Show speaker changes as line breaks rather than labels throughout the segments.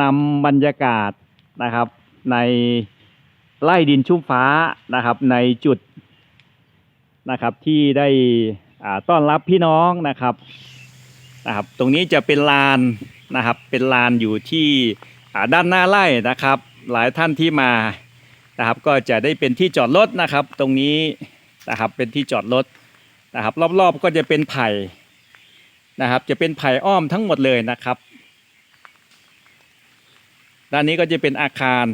นำบรรยากาศนะครับในไร่ดินชุ่มฟ้านะครับในจุดนะครับที่ได้ต้อนรับพี่น้องนะครับนะครับ ตรงนี้จะเป็นลานนะครับเป็นลานอยู่ที่ด้านหน้าไร่นะครับ หลายท่านที่มานะครับก็จะได้เป็นที่จอดรถนะครับ ตรงนี้นะครับเป็นที่จอดรถนะครับ รอบๆก็จะเป็นไผ่นะครับ จะเป็นไผ่อ้อมทั้งหมดเลยนะครับ ด้านนี้ก็จะเป็นอาคาร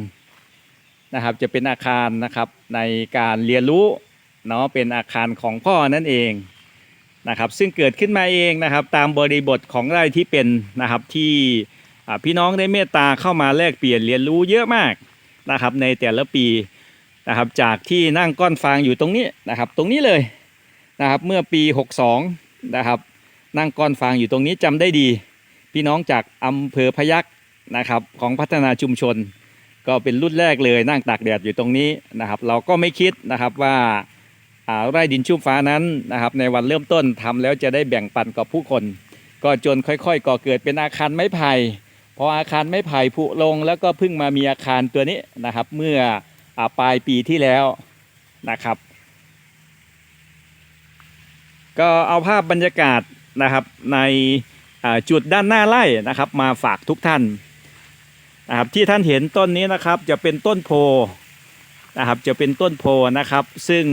นะครับ จะเป็นอาคารนะครับในการเรียนรู้เนาะเป็นอาคารของพ่อนั่นเองนะครับ ซึ่งเกิดขึ้นมาเองนะครับ ตามบริบทของไร่ที่เป็นนะครับที่พี่น้องได้เมตตาเข้ามาแลกเปลี่ยนเรียนรู้เยอะมากนะครับ ในแต่ละปีนะครับ จากที่นั่งก้อนฟางอยู่ตรงนี้นะครับ ตรงนี้เลยนะครับเมื่อปี 62นะครับนั่งก้อนฟางอยู่ตรงนี้จำได้ดี พี่น้องจากอำเภอพยัคฆ์ นะครับของพัฒนาชุมชน ก็เป็นรุ่นแรกเลยนั่งตากแดดอยู่ตรงนี้นะครับ เราก็ไม่คิดนะครับว่าไร่ดินชุ่มฟ้านั้นนะครับ ในวันเริ่มต้นทำแล้วจะได้แบ่งปันกับผู้คน ก็จนค่อยๆ ก่อเกิดเป็นอาคารไม้ไผ่พออาคารไม้ไผ่ผุลงแล้วก็เพิ่งมามีอาคารตัวนี้นะครับ เมื่ออปลายปีที่แล้วนะครับ ก็เอาภาพบรรยากาศนะครับในจุดด้านหน้าไร่นะครับ มาฝากทุกท่าน นะครับที่ท่านเห็นต้นนี้นะครับจะเป็นต้นโพนะครับจะเป็นต้นโพนะครับ ซึ่ง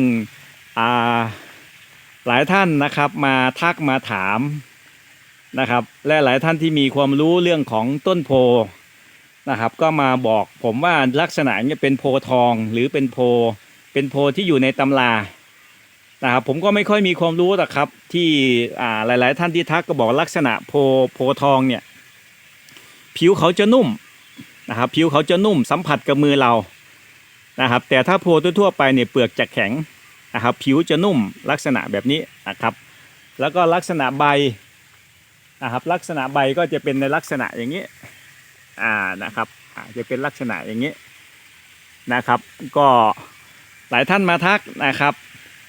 หลายท่านนะครับมาทักมาถามนะครับ และหลายท่านที่มีความรู้เรื่องของต้นโพนะครับ ก็มาบอกผมว่าลักษณะเนี่ยเป็นโพทองหรือเป็นโพ เป็นโพที่อยู่ในตำรานะครับผมก็ไม่ค่อยมีความรู้หรอกครับที่หลาย ๆ ท่านที่ทักก็บอกลักษณะโพโพทองเนี่ยผิวเขาจะนุ่ม นะครับผิวเขาจะนุ่มสัมผัสกับมือเรานะครับ แต่ถ้าโพทั่วๆไปเนี่ยเปลือกจะแข็งนะครับ ผิวจะนุ่มลักษณะแบบนี้นะครับ แล้วก็ลักษณะใบนะครับ ลักษณะใบก็จะเป็นในลักษณะอย่างนี้อ่านะครับจะเป็นลักษณะอย่างนี้นะครับ ก็หลายท่านมาทักนะครับ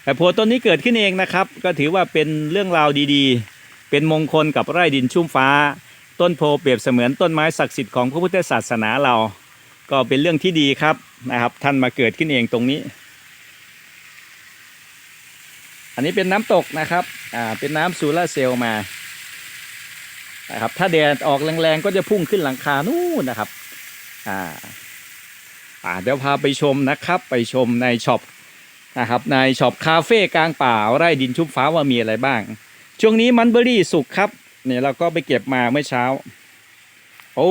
แต่โพต้นนี้เกิดขึ้นเองนะครับ ก็ถือว่าเป็นเรื่องราวดีๆ เป็นมงคลกับไร่ดินชุ่มฟ้า ต้นโพเปรียบเสมือนต้นไม้ศักดิ์สิทธิ์ของพระพุทธศาสนาเรา ก็เป็นเรื่องที่ดีครับนะครับ ท่านมาเกิดขึ้นเองตรงนี้ อันนี้เป็นน้ำตกนะครับอ่าเป็นน้ำซูล่าเซลล์มานะครับถ้าแดดออกแรงๆก็จะพุ่งขึ้นหลังคานู่นนะครับอ่าอ่าเดี๋ยวพาไปชมนะครับ ไปชมในช็อปนะครับในช็อปคาเฟ่กลางป่าไร่ดินชุบฟ้าว่ามีอะไรบ้าง ช่วงนี้มันเบอรี่สุกครับ นี่ยเราก็ไปเก็บมาเมื่อเช้า โอ้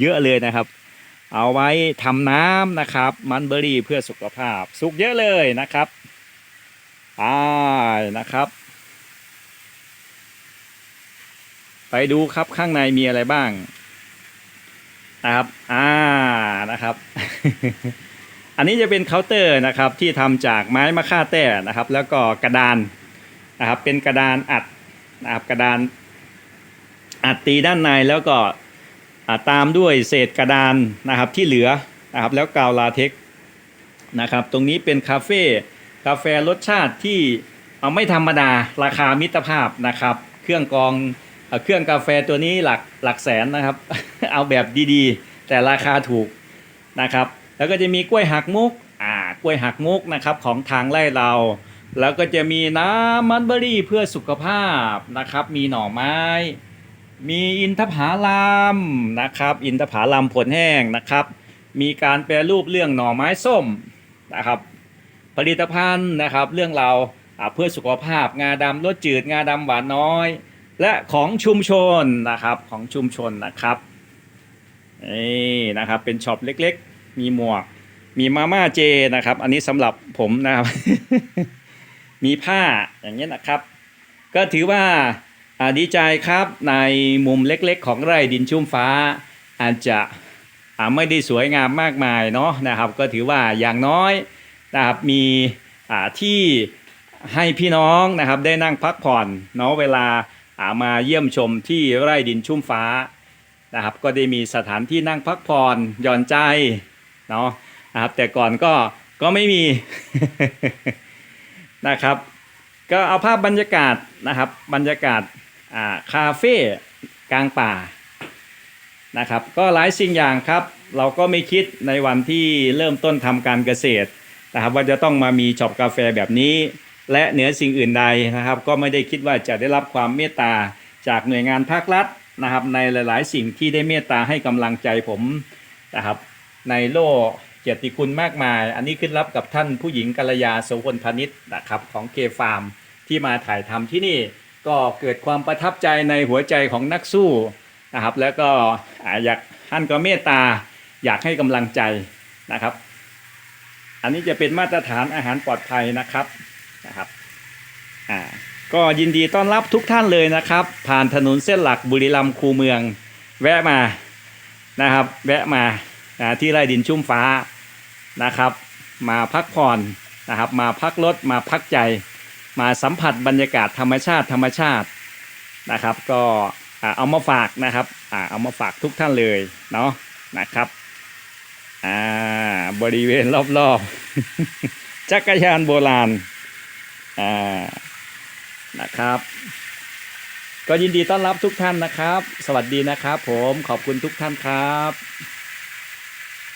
เยอะเลยนะครับ เอาไว้ทำน้ำนะครับ มันเบอรี่เพื่อสุขภาพ สุกเยอะเลยนะครับไปนะครับ ไปดูครับข้างในมีอะไรบ้างนะครับอ่านะครับ อันนี้จะเป็นเคาน์เตอร์นะครับที่ทำจากไม้มะค่าแต้นะครับ แล้วก็กระดานนะครับเป็นกระดานอัดนะครับกระดาน อัดตีด้านในแล้วก็อ่าตามด้วยเศษกระดานนะครับที่เหลือนะครับแล้วกาวลาเท็กนะครับตรงนี้เป็นคาเฟ่กาแฟรสชาติที่เอาไม่ธรรมดาราคามิตรภาพนะครับ เครื่องกรองเอ่อเครื่องกาแฟตัวนี้หลักหลักแสนนะครับ เอาแบบดีๆ แต่ราคาถูกนะครับ แล้วก็จะมีกล้วยหักมุกอ่ากล้วยหักมุกนะครับของทางไร่เรา แล้วก็จะมีน้ำมันเบอรี่เพื่อสุขภาพนะครับ มีหน่อไม้ มีอินทผลัมนะครับ อินทผลัมผลแห้งนะครับ มีการแปรรูปเรื่องหน่อไม้ส้มนะครับ ผลิตภัณฑ์นะครับ เรื่องเราวเพื่อสุขภาพงาดำรสจืดงาดำหวานน้อย และของชุมชนนะครับของชุมชนนะครับนี่นะครับเป็นช็อปเล็กๆ มีหมวก มีมาม่าเจนะครับ อันนี้สำหรับผมนะครับ มีผ้าอย่างเงี้ยนะครับ ก็ถือว่า ดีใจครับในมุมเล็กๆ ของไร่ดินชุ่มฟ้า อาจจะไม่ได้สวยงามมากมายเนาะนะครับ ก็ถือว่าอย่างน้อยนะครับมีที่ให้พี่น้องนะครับได้นั่งพักผ่อนเนาะเวลาามาเยี่ยมชมที่ไร่ดินชุ่มฟ้านะครับ ก็ได้มีสถานที่นั่งพักผ่อนหย่อนใจเนาะนะครับแต่ก่อนก็ก็ไม่มีนะครับ ก็เอาภาพบรรยากาศนะครับบรรยากาศ อ่าคาเฟ่กลางป่านะครับก็หลายสิ่งอย่างครับ เราก็ไม่คิดในวันที่เริ่มต้นทำการเกษตรนะครับว่าจะต้องมามีช็อปกาแฟแบบนี้ และเหนือสิ่งอื่นใดนะครับ ก็ไม่ได้คิดว่าจะได้รับความเมตตาจากหน่วยงานภาครัฐนะครับ ในหลาย ๆ สิ่งที่ได้เมตตาให้กำลังใจผมนะครับ ในโลกเกียรติคุณมากมาย อันนี้ขึ้นรับกับท่านผู้หญิงกัลยาโสพลพนิชนะครับของเกฟาร์มที่มาถ่ายทำที่นี่ ก็เกิดความประทับใจในหัวใจของนักสู้นะครับ แล้วก็อยากท่านก็เมตตาอยากให้กำลังใจนะครับ อันนี้จะเป็นมาตรฐานอาหารปลอดภัยนะครับนะครับอ่าก็ยินดีต้อนรับทุกท่านเลยนะครับ ผ่านถนนเส้นหลักบุรีรัมย์คูเมือง แวะมานะครับ แวะมาที่ไร่ดินชุ่มฟ้านะครับ มาพักผ่อนนะครับ มาพักรถมาพักใจ มาสัมผัสบรรยากาศธรรมชาติธรรมชาตินะครับ ก็เอามาฝากนะครับเอามาฝากทุกท่านเลยเนาะนะครับบริเวณรอบๆ จักรยานโบราณนะครับ ก็ยินดีต้อนรับทุกท่านนะครับ สวัสดีนะครับผมขอบคุณทุกท่านครับ